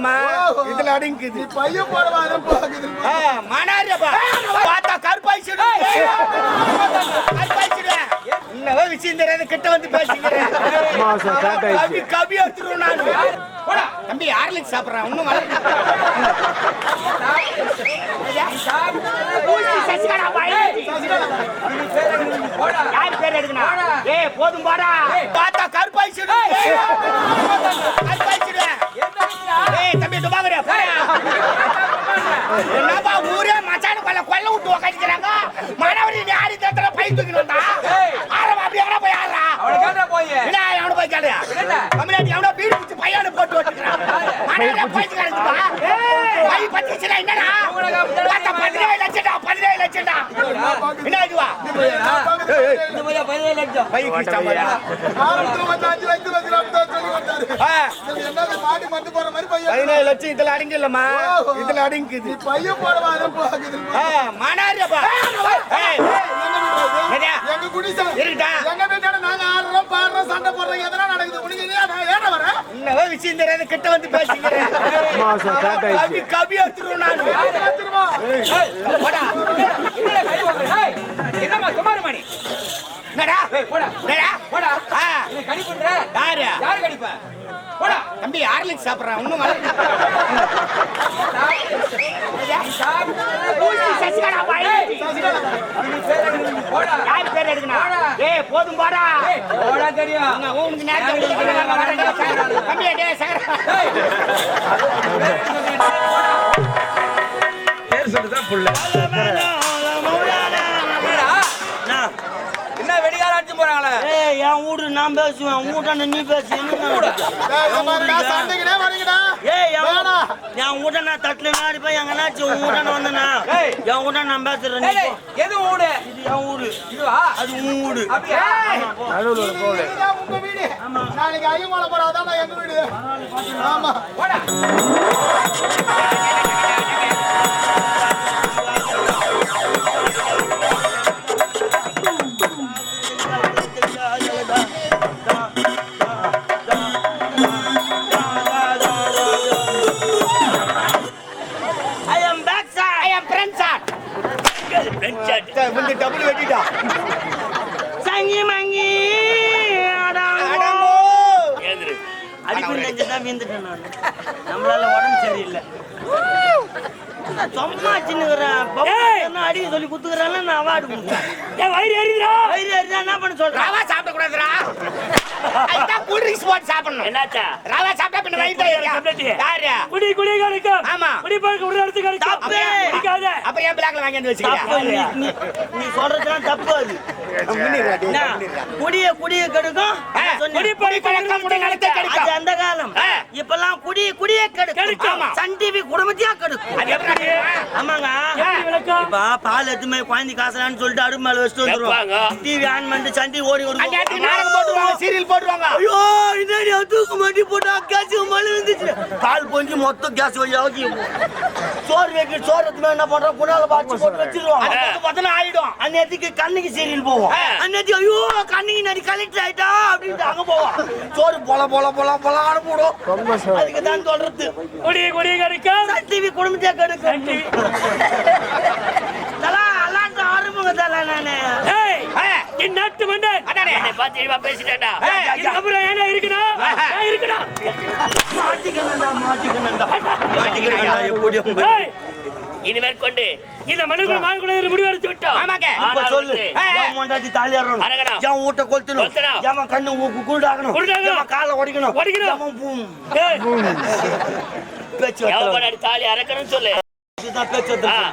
இல்லம்மா இதுல அடங்கிக்குது. பையன் போடவாரு பாக்குது ஆ, மணாரியப்பா. பார்த்தா கருப்பாய்ச்சிடும் கருப்பாய்ச்சிடுவேன் இன்னவே விஷயம் தெரியாத கிட்ட வந்து பேசிக்கிறேன். கவி கவி எடுத்துருவோம் நான். போடா தம்பி ஆர்லிக் சாப்பிட்றேன் பாய் யார் பேர் எடுக்கணும்? ஏய் போதும் போடா. பார்த்தா கருப்பாய்ச்சிடும் கருப்பாய்ச்சிடுவேன் துபாகரே போடா. என்னப்பா ஊரே மச்சான கொல்ல கொல்ல விட்டு உக்காந்துக்கிறாங்க. மாணவரி நீ ஆடி தத்துல பை தூக்கிட்டு வந்தா ஆரம்பா அப்படி எவனா போய் ஆடுறா? இல்ல எவன போய் கேளு. தமிழ்நாட்டு எவனோ பீடி குச்சி பையனை போட்டு வச்சுக்கிறான். மாணவரியா போயிட்டு கிடக்குப்பா பை பத்திச்சுனா என்னடா? பதினேழு லட்சம்டா பதினேழு லட்சம்டா என்ன இதுவா வந்து போற மாதிரி பதினேழு லட்சம் இதுல அடங்கில்லம்மா இதுல அடங்கிக்குது பையன் போடவாரு பாக்குது எங்க குடிசை எங்க நாங்க ஆடுறோம் பாடுறோம் சண்டை போடுறோம் எதனா நடக்குது உனக்கு இல்லையா ஏற இன்னவே விஷயம் தெரியாது கிட்ட வந்து பேசிக்கிறேன் கவி கவி எடுத்துருவோம் நான். என்னம்மா சுமார் மணி என்னடா போடா. என்னடா? போடா. யாரு? யாரு போடா. தம்பி ஆர்லிக் சாப்பிட்றேன் இன்னும் வளர்ந்து சசிகலா பாய் போடா யார் பேர் எடுக்கணும்? போதும் போடா போடா தெரியும். உனக்கு நேரத்தை ஒதுக்கிட்டு நான் வரேன். டேய், சகல. தம்பி டேய் சகல. என்னடா? என்ன வெடிகால அடிச்சு போறாங்களே? ஏய் என் வீடு நான் பேசுவேன். வீட்டாண்ட நீ பேசு. என்ன என் வீட்டை நான் தட்டுல அடிப்பேன் எங்க நாச்சு உன் வந்தனா ஏய். என் வீட்டை நான் பேசுறேன். எது ஊடு? இது என் வீடு இதுவா? அது உன் உங்க வீடு. நாளைக்கு ஐயமால போறாதான் நான் எங்க வீடு. ஆமா போடா. வந்து double வெட்டிட்டா. சங்கி மங்கி அடங்கோ. அடங்கோ. அடிப்பு நெஞ்சுதான் வீந்துட்டேன் நான். நம்மளால உடம்பு சரியில்லை சும்மா சின்ன அடிக்க சொல்லி குத்துக்கிறாங்க நான் அவார்டு கொடுக்குறேன் ஏய், வயிறு எரியுதுடா. வயிறு என்ன பண்ண சொல்றேன் ரவா. அதுதான் drinks போட்டு சாப்பிடணும். என்னாச்சா ரவா சாப்பிட்டா பின்ன வயிறு தான் எரியும். யாரு? குடி குடி கிடைக்கும் ஆமா. குடி பழக்கம் ஒரு இடத்துக்கு கிடைக்கும் தப்பு. குடிக்காத அப்புறம் ஏன் black ல வாங்கி வந்து தப்பு வச்சுக்கிறியா? நீ நீ- நீ சொல்றதுலாம் தப்பு அது முன்னிடுறா, டேய், என்ன? குடிய குடிய கெடுக்கும். குடி பழக்கம் அது கெடுக்கும். அந்த காலம். இப்பெல்லாம் குடி குடிய கெடுக்கும். சன் டிவி குடும்பத்தையா கெடுக்கும் அது எப்படி தெரியுமா? ஆமாங்க இப்ப பால் எடுத்துமே குழந்தை காசலான்னு சொல்லிட்டு அடுப்பு மேல வச்சுட்டு வந்துருவாங்க டிவி ஆன் பண்ணிட்டு சன் டிவி ஓடி போட்டுருவாங்க. ஐயோ தூக்கு மாட்டி போட்டா கேஸ் மழை வந்துச்சு பால் பொங்கி மொத்தம் கேஸ் வழியாக சோறு வைக்க சோறு எடுத்துமே என்ன பண்றோம்? குணால பாய்ச்சி போட்டு வச்சிருவாங்க அது பத்து பத்துன்னு ஆயிடும். அந்நேரத்துக்கு கண்ணுக்கு சீரியல் போவோம். அந்நேரத்துக்கு ஐயோ கண்ணுக்கு நடி கலெக்டர் ஆயிட்டா? அப்படின்ட்டு அங்க போவோம். சோறு பொல பொல பொல பொலான்னு போடும். அதுக்கு தான் சொல்றது. குடி குடி கிடைக்கும் சன் டிவி குடும்பத்தையே கெடுக்கும் தலா அல்லாண்டு தலா நானு. ஆ, இந்நாட்டு மன்னன். அதானே. பார்த்து இவா பேசிட்டேன்டா. ஏய், இதுக்கப்புறம் என்ன இருக்கணும்? ஏன் இருக்கணும்? மாட்டிக்கணும்டா மாட்டிக்கணும்டா. மாட்டிக்கணும்டா எப்படி உங்க ஏய். இனிமேல் கொண்டு இந்த மனுக்குள்ள மாறக்கூடாது முடிவு எடுத்து விட்டோம். ஆமாங்க. இப்ப சொல்லு. என் என் வீட்டை கொளுத்தணும். என் கண்ணு மூக்கு குருடாகணும். என் காலை உடைக்கணும். உடைக்கணும். எவன் பூம். ஏய். பேச்சு வார்த்தை. தாலி அறக்கணும்னு சொல்லு.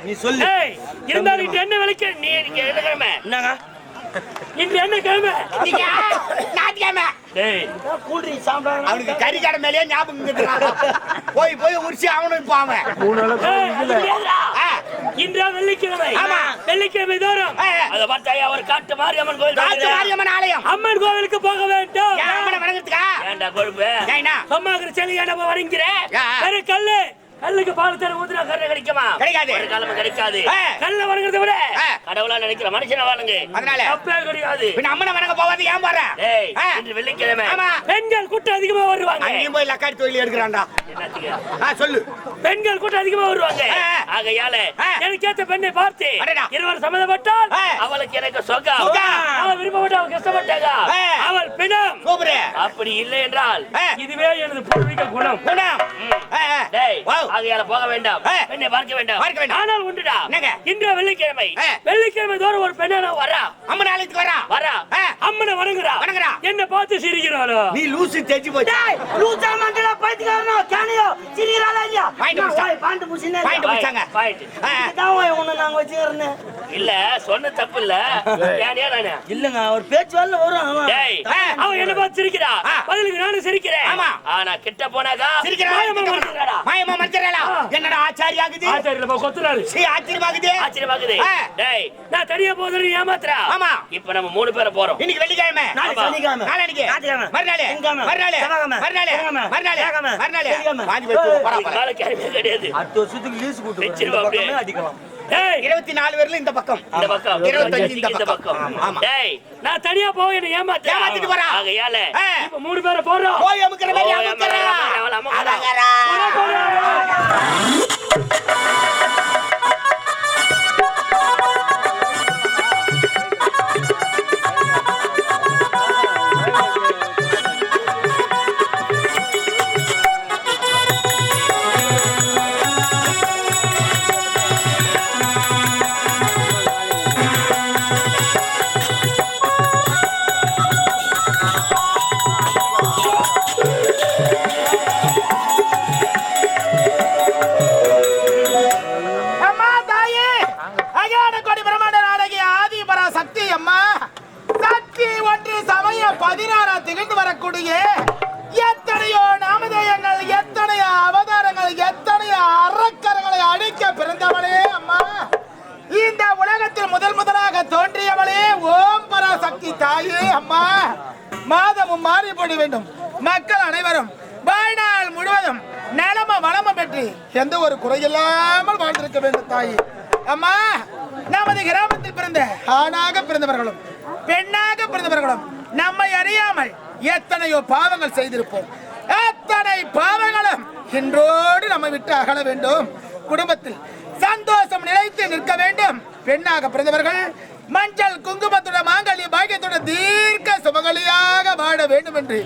நீ சொல்லு. ஏய் இருந்தாலும் என்ன விலைக்கு நீ கிழமை என்னங்க? இன்று என்ன கிழமை? இன்னைக்கு? ஞாயிற்றுக்கிழமை. டேய். கூல் ட்ரிங்க் சாப்பிடாங்க அவனுக்கு கறி கடை மேலேயே ஞாபகம் இருக்குதுடா. போய் போய் உரிச்சு அவனும் இப்ப அவன். இன்றா வெள்ளிக்கிழமை. ஆமா. வெள்ளிக்கிழமை தோறும். அதை பார்த்தா ஒரு காட்டு மாரியம்மன் கோயில் ராஜ இருக்குது. மாரியம்மன் ஆலயம். அம்மன் கோவிலுக்கு போக வேண்டும். ஏன் அம்மனை வணங்குறதுக்கா? ஏன்டா கொழுப்பு ஏன்னா அம்மாங்கிற செலி யா. வேற கல்லு. கல்லுக்கு பால் தர ஊத்துனா கரை கிடைக்குமா கிடைக்காது. ஒரு காலமும் கிடைக்காது. கல்ல வணங்குறதை விட. கடவுளா நினைக்கிற மனுஷனை வாழுங்க அதனால? தப்பே கிடையாது பின்ன அம்மனை வணங்க போவாது ஏன் ஆ. இன்று வெள்ளிக்கிழமை. பெண்கள் கூட்டம் அதிகமா வருவாங்க அங்கேயும் போய் லக்காடி தொழில் எடுக்கிறான்டா சொல்லு பெண்கள் கூட்டம் அதிகமா வருவாங்க. ஆகையால. எனக்கு ஏத்த பெண்ணை பார்த்து. இருவர் சம்மதப்பட்டால் ஆ. அவளுக்கு எனக்கு சொகம். அவள் விருப்பப்பட்ட அவள் கஷ்டப்பட்டாங்க. அவள் பிணம் அப்படி இல்லை என்றால். இதுவே எனது பூர்வீக குணம் குணம். டேய் வாவ். ஆகையால போக வேண்டாம். பெண்ணை பார்க்க வேண்டாம் பார்க்க வேண்டாம். ஆனால் உண்டுடா என்னங்க? இன்று வெள்ளிக்கிழமை. வெள்ளிக்கிழமை தோறும் ஒரு பெண்ணான வரா அம்மன் ஆலயத்துக்கு வரா வரா. அம்மனை வணங்குறா வணங்குறா. என்ன பார்த்து சிரிக்கிறாளோ நீ லூசு தெரிஞ்சு போச்சு லூசா மண்டல பைத்தியக்காரனோ, கேனையோ, சிரிக்கிறாளா இல்லையா? முடிச்சாங்க. பாயிண்ட். இதான் நாங்க வச்சுக்கிறேன்னு. இல்ல சொன்ன தப்பு இல்ல ஏனியா நானு இல்லைங்க ஒரு பேச்சு வரல வரும் அவன். என்ன பார்த்து சிரிக்கிறா. பதிலுக்கு நானும் சிரிக்கிறேன் ஆமா. ஆனா கிட்ட போனாக்கா சிரிக்கிறா மாயமா மறைச்சிடறா ஆ. என்னடா ஆச்சாரி ஆகுது ஆச்சாரியல போய் கொத்துறாரு சீ ஆச்சரியமாகுது ஆச்சரியமாக்குது ஆ. டேய் நான் தனியா போதும் ஏமாத்துறா ஆமா. இப்ப நம்ம மூணு பேரை போறோம் இன்னைக்கு வெள்ளிக்கிழமை நாளைக்கு. சனிக்கிழமை. நாளைக்கு ஞாயிற்றுக்கிழமை. மறுநாள் திங்கட்கிழமை. மறுநாள் செவ்வாய்க்கிழமை. மறுநாள். மறுநாள். மறுநாள் திங்கட்கிழமை. வாங்கி போடா. மேல கேள்வியே கிடையாது அடுத்த வருஷத்துக்கு லீஸ் கூட்டு வா. வச்சிருவா இந்த அப்படியே. பக்கமே அடிக்கலாம் இருபத்தி நாலு பேர்ல இந்த பக்கம். இந்த பக்கம். இருபத்தஞ்சு இந்த பக்கம். டேய் நான் தனியா போய் என்ன ஏமாத்து ஏமாத்திட்டு போறா. ஆகையால. இப்ப மூணு பேரை போறோம் போய் அமுக்கிற மாதிரி அமுக்கிறா. அமுக்கிறா. மாதமும் மாறிப்பட வேண்டும். மக்கள் அனைவரும் வாழ்நாள் முழுவதும் நலம வளமும் பெற்று எந்த ஒரு குறையில்லாமல் வாழ்ந்திருக்க வேண்டும் தாய். அம்மா நமது கிராமத்தில் பிறந்த ஆணாக பிறந்தவர்களும் பெண்ணாக பிறந்தவர்களும் நம்மை அறியாமல் எத்தனையோ பாவங்கள் செய்திருப்போம். அத்தனை பாவங்களும் இன்றோடு நம்மை விட்டு அகல வேண்டும். குடும்பத்தில் சந்தோஷம் நிலைத்து நிற்க வேண்டும். பெண்ணாக பிறந்தவர்கள் மஞ்சள் குங்குமத்துடன் மாங்கல்ய பாக்கியத்துடன் தீர்க்க சுமங்கலியாக வாழ வேண்டும் என்று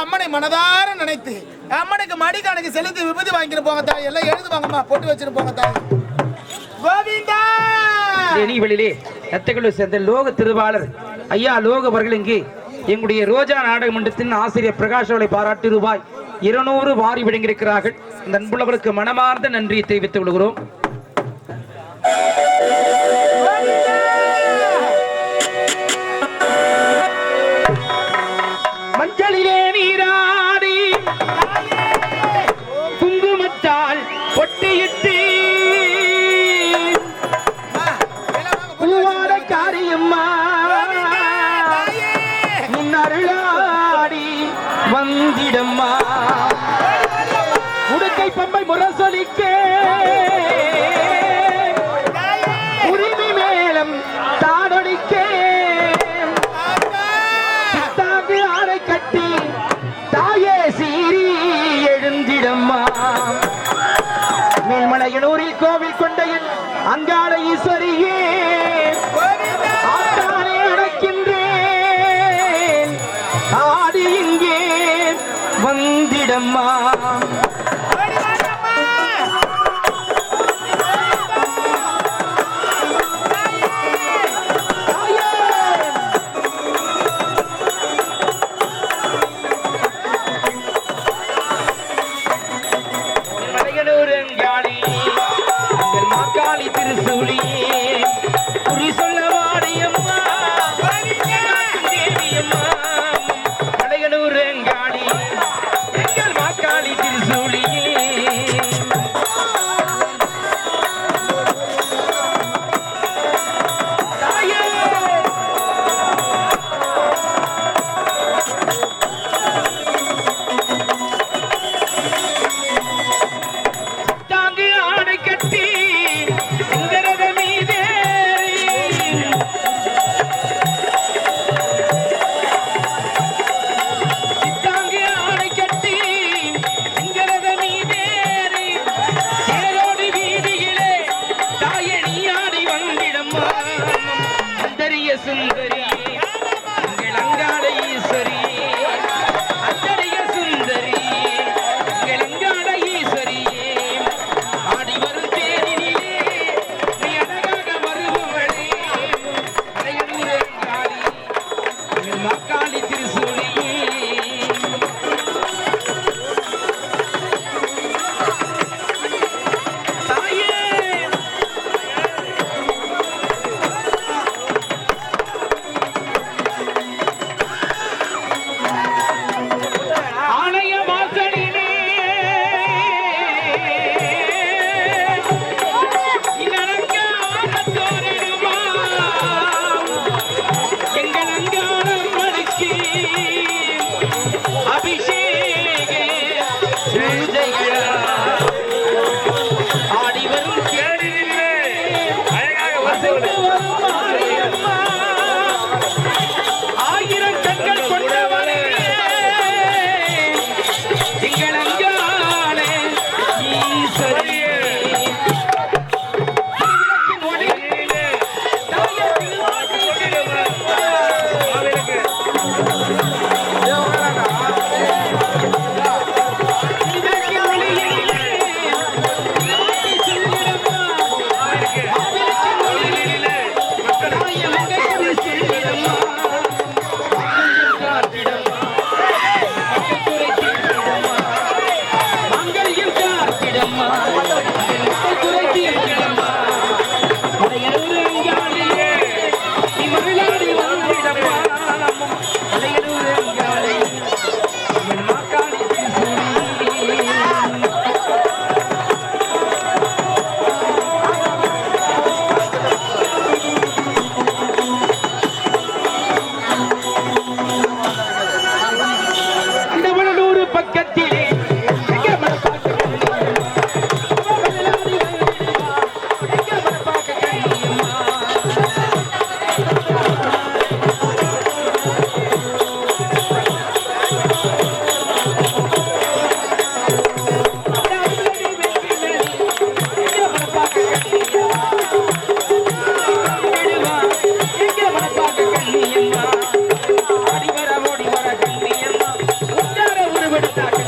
அம்மனை மனதார நினைத்து அம்மனுக்கு மடிக்கணக்கு செலுத்தி விபதி வாங்கிட்டு போங்க தாய். எல்லாம் எழுதுவாங்கம்மா போட்டு வச்சிருப்போங்க தாய். கோவிந்தா! நெறிவெளியிலே நத்தைக்குழு சேர்ந்த லோக திருவாளர் ஐயா லோக அவர்கள் இங்கு எங்களுடைய ரோஜா நாடக மன்றத்தின் ஆசிரியர் பிரகாஷ் பாராட்டி ரூபாய் இருநூறு வாரி வழங்கியிருக்கிறார்கள் இந்த அன்புள்ளவர்களுக்கு மனமார்ந்த நன்றியை தெரிவித்துக் கொள்கிறோம். வந்திடம்மா உடுக்கை பம்பை முரசொலிக்க. உரிமை மேலம் தாடொடிக்க தாக்கு ஆடை கட்டி தாயே சீரி எழுந்திடம்மா. மேல்மலையனூரில் கோவில் கொண்டையில் அங்காள ஈஸ்வரியே. வந்திடம்மா விடுத்தார்